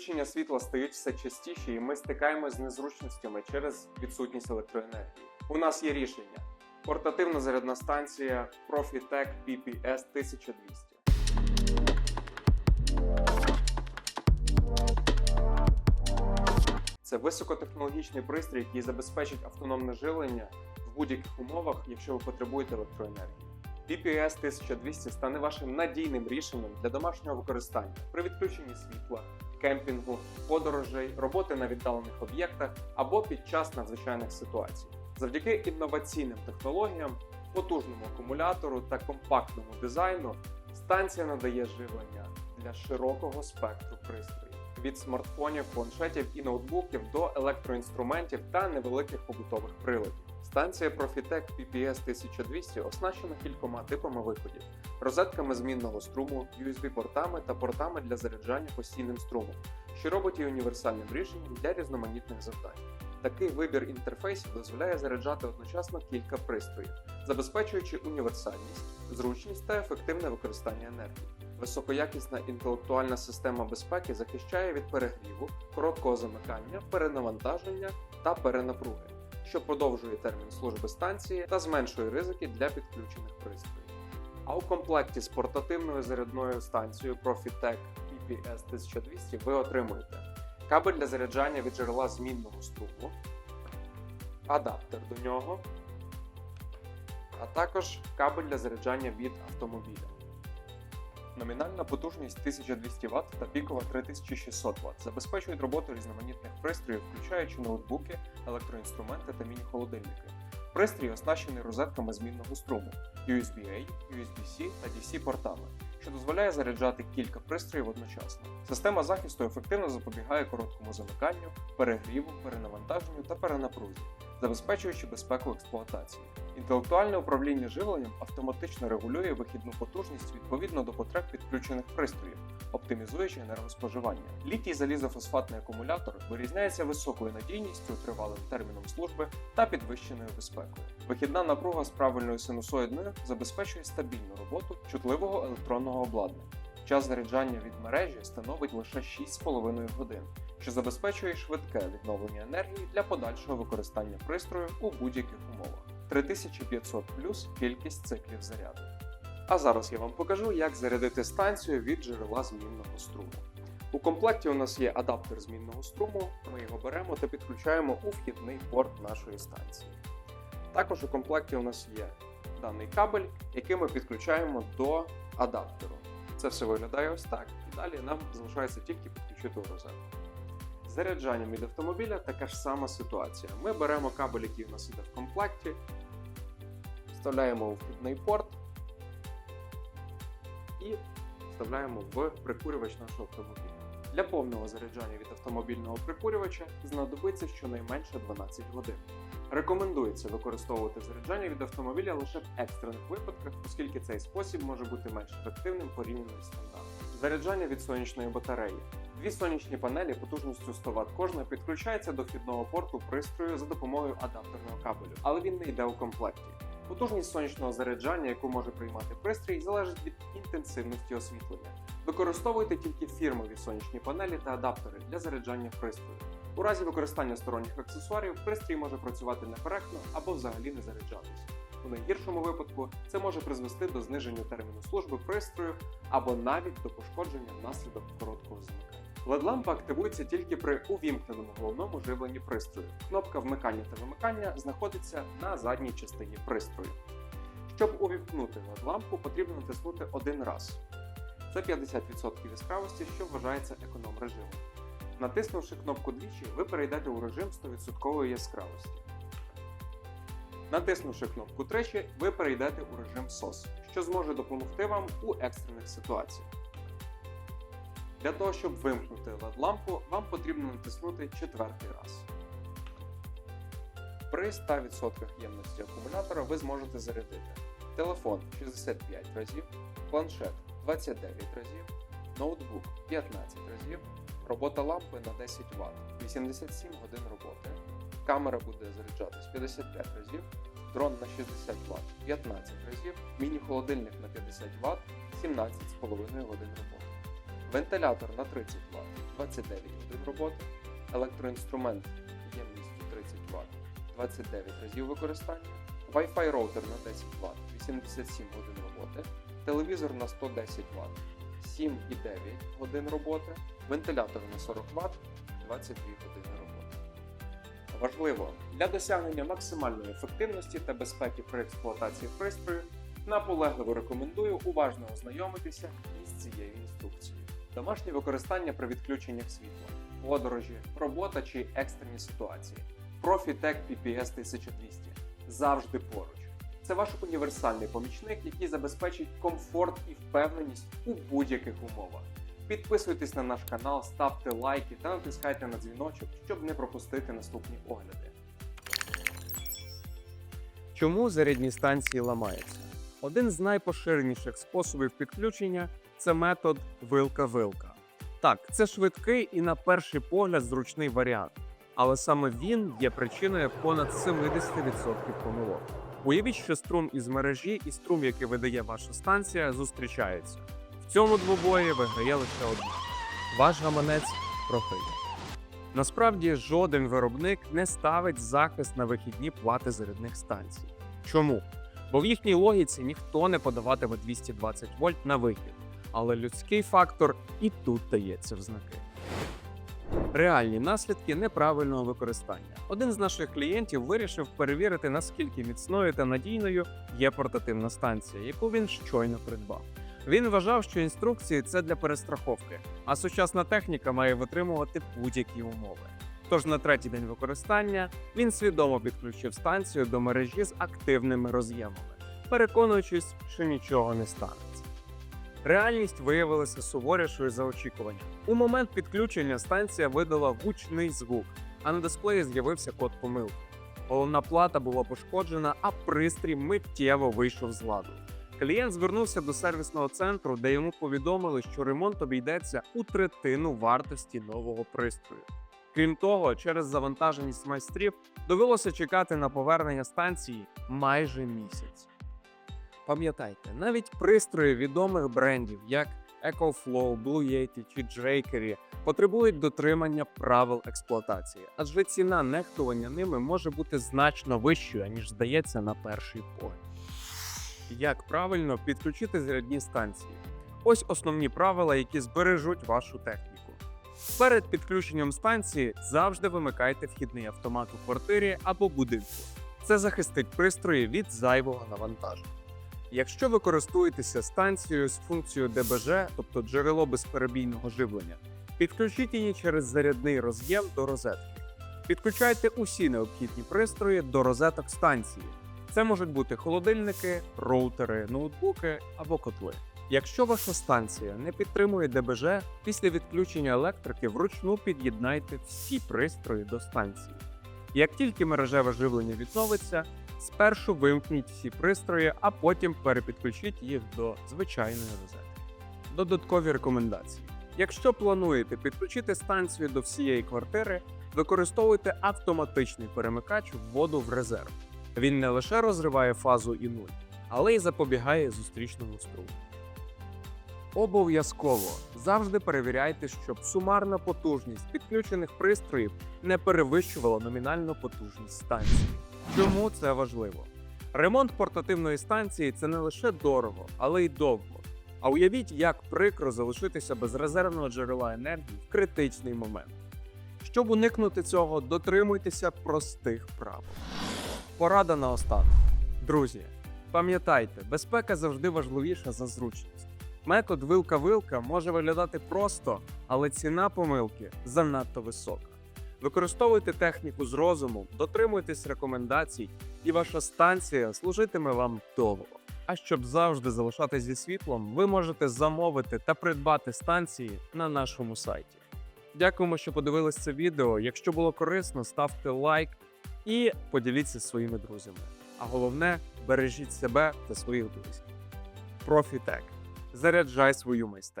Відключення світла стають все частіше, і ми стикаємось з незручностями через відсутність електроенергії. У нас є рішення: портативна зарядна станція Profitec PPS 1200. Це високотехнологічний пристрій, який забезпечить автономне живлення в будь-яких умовах, якщо ви потребуєте електроенергії. PPS 1200 стане вашим надійним рішенням для домашнього використання при відключенні світла, кемпінгу, подорожей, роботи на віддалених об'єктах або під час надзвичайних ситуацій. Завдяки інноваційним технологіям, потужному акумулятору та компактному дизайну станція надає живлення для широкого спектру пристроїв від смартфонів, планшетів і ноутбуків до електроінструментів та невеликих побутових приладів. Станція Profitec PPS 1200 оснащена кількома типами виходів: розетками змінного струму, USB-портами та портами для заряджання постійним струмом, що робить її універсальним рішенням для різноманітних завдань. Такий вибір інтерфейсів дозволяє заряджати одночасно кілька пристроїв, забезпечуючи універсальність, зручність та ефективне використання енергії. Високоякісна інтелектуальна система безпеки захищає від перегріву, короткого замикання, перенавантаження та перенапруги, що продовжує термін служби станції та зменшує ризики для підключених пристроїв. А у комплекті з портативною зарядною станцією Profitec PPS 1200 ви отримуєте кабель для заряджання від джерела змінного струму, адаптер до нього, а також кабель для заряджання від автомобіля. Номінальна потужність 1200 Вт та пікова 3600 Вт забезпечують роботу різноманітних пристроїв, включаючи ноутбуки, електроінструменти та міні-холодильники. Пристрій оснащений розетками змінного струму USB-A, USB-C та DC портами, що дозволяє заряджати кілька пристроїв одночасно. Система захисту ефективно запобігає короткому замиканню, перегріву, перенавантаженню та перенапрузі, забезпечуючи безпеку експлуатації. Інтелектуальне управління живленням автоматично регулює вихідну потужність відповідно до потреб підключених пристроїв, оптимізуючи енергоспоживання. Літій залізофосфатний акумулятор вирізняється високою надійністю, тривалим терміном служби та підвищеною безпекою. Вихідна напруга з правильною синусоїдною забезпечує стабільну роботу чутливого електронного обладнання. Час заряджання від мережі становить лише 6,5 годин, що забезпечує швидке відновлення енергії для подальшого використання пристрою у будь-яких умовах. 3500 плюс кількість циклів заряду. А зараз я вам покажу, як зарядити станцію від джерела змінного струму. У комплекті у нас є адаптер змінного струму, ми його беремо та підключаємо у вхідний порт нашої станції. Також у комплекті у нас є даний кабель, який ми підключаємо до адаптеру. Це все виглядає ось так, і далі нам залишається тільки підключити у розетку. Заряджанням від автомобіля така ж сама ситуація. Ми беремо кабель, який у нас іде в комплекті, вставляємо у вхідний порт і вставляємо в прикурювач нашого автомобіля. Для повного заряджання від автомобільного прикурювача знадобиться щонайменше 12 годин. Рекомендується використовувати заряджання від автомобіля лише в екстрених випадках, оскільки цей спосіб може бути менш ефективним порівняно з стандартом. Заряджання від сонячної батареї. Дві сонячні панелі потужністю 100 Вт кожна підключаються до вхідного порту пристрою за допомогою адаптерного кабелю, але він не йде у комплекті. Потужність сонячного заряджання, яку може приймати пристрій, залежить від інтенсивності освітлення. Використовуйте тільки фірмові сонячні панелі та адаптери для заряджання пристрою. У разі використання сторонніх аксесуарів пристрій може працювати некоректно або взагалі не заряджатися. У найгіршому випадку це може призвести до зниження терміну служби пристрою або навіть до пошкодження внаслідок короткого замикання. LED-лампа активується тільки при увімкненому головному живленні пристрою. Кнопка вмикання та вимикання знаходиться на задній частині пристрою. Щоб увімкнути LED-лампу, потрібно натиснути один раз. Це 50% яскравості, що вважається економ режимом. Натиснувши кнопку двічі, ви перейдете у режим 100% яскравості. Натиснувши кнопку тричі, ви перейдете у режим SOS, що зможе допомогти вам у екстрених ситуаціях. Для того, щоб вимкнути LED-лампу, вам потрібно натиснути четвертий раз. При 100% ємності акумулятора ви зможете зарядити телефон 65 разів, планшет 29 разів, ноутбук 15 разів, робота лампи на 10 Вт, 87 годин роботи. Камера буде заряджатись 55 разів, дрон на 60 Вт 15 разів, міні-холодильник на 50 Вт 17,5 годин роботи. Вентилятор на 30 Вт 29 годин роботи, електроінструмент ємністю 30 Вт 29 разів використання, Wi-Fi роутер на 10 Вт 87 годин роботи, телевізор на 110 Вт 7,9 годин роботи, вентилятор на 40 Вт 22 години роботи. Важливо для досягнення максимальної ефективності та безпеки при експлуатації пристрою наполегливо рекомендую уважно ознайомитися із цією інструкцією. Домашнє використання при відключеннях світла, подорожі, робота чи екстрені ситуації. Profitec PPS 1200 завжди поруч. Це ваш універсальний помічник, який забезпечить комфорт і впевненість у будь-яких умовах. Підписуйтесь на наш канал, ставте лайки та натискайте на дзвіночок, щоб не пропустити наступні огляди. Чому зарядні станції ламаються? Один з найпоширеніших способів підключення це метод вилка-вилка. Так, це швидкий і на перший погляд зручний варіант, але саме він є причиною понад 70% помилок. Уявіть, що струм із мережі і струм, який видає ваша станція, зустрічаються. В цьому двобої виграє лише одна. Ваш гаманець програє. Насправді жоден виробник не ставить захист на вихідні плати зарядних станцій. Чому? Бо в їхній логіці ніхто не подаватиме 220 вольт на вихід, але людський фактор і тут дається в знаки. Реальні наслідки неправильного використання. Один з наших клієнтів вирішив перевірити, наскільки міцною та надійною є портативна станція, яку він щойно придбав. Він вважав, що інструкції це для перестраховки, а сучасна техніка має витримувати будь-які умови. Тож на третій день використання він свідомо підключив станцію до мережі з активними роз'ємами, переконуючись, що нічого не станеться. Реальність виявилася суворішою за очікування. У момент підключення станція видала гучний звук, а на дисплеї з'явився код помилки. Головна плата була пошкоджена, а пристрій миттєво вийшов з ладу. Клієнт звернувся до сервісного центру, де йому повідомили, що ремонт обійдеться у третину вартості нового пристрою. Крім того, через завантаженість майстрів довелося чекати на повернення станції майже місяць. Пам'ятайте, навіть пристрої відомих брендів, як EcoFlow, Blue Yeti чи Drakery, потребують дотримання правил експлуатації, адже ціна нехтування ними може бути значно вищою, ніж здається на перший погляд. Як правильно підключити зарядні станції? Ось основні правила, які збережуть вашу техніку. Перед підключенням станції завжди вимикайте вхідний автомат у квартирі або будинку. Це захистить пристрої від зайвого навантаження. Якщо ви користуєтеся станцією з функцією ДБЖ, тобто джерело безперебійного живлення, підключіть її через зарядний роз'єм до розетки. Підключайте усі необхідні пристрої до розеток станції. Це можуть бути холодильники, роутери, ноутбуки або котли. Якщо ваша станція не підтримує ДБЖ, після відключення електрики вручну під'єднайте всі пристрої до станції. Як тільки мережеве живлення відновиться, спершу вимкніть всі пристрої, а потім перепідключіть їх до звичайної розетки. Додаткові рекомендації: якщо плануєте підключити станцію до всієї квартири, використовуйте автоматичний перемикач вводу в резерв. Він не лише розриває фазу і нуль, але й запобігає зустрічному струму. Обов'язково завжди перевіряйте, щоб сумарна потужність підключених пристроїв не перевищувала номінальну потужність станції. Чому це важливо? Ремонт портативної станції це не лише дорого, але й довго. А уявіть, як прикро залишитися без резервного джерела енергії в критичний момент. Щоб уникнути цього, дотримуйтеся простих правил. Порада на останок. Друзі, пам'ятайте, безпека завжди важливіша за зручність. Метод вилка-вилка може виглядати просто, але ціна помилки занадто висока. Використовуйте техніку з розумом, дотримуйтесь рекомендацій, і ваша станція служитиме вам довго. А щоб завжди залишатись зі світлом, ви можете замовити та придбати станції на нашому сайті. Дякуємо, що подивились це відео. Якщо було корисно, ставте лайк і поділіться своїми друзями. А головне, бережіть себе та своїх друзів. Профітек. Заряджай свою майстерню.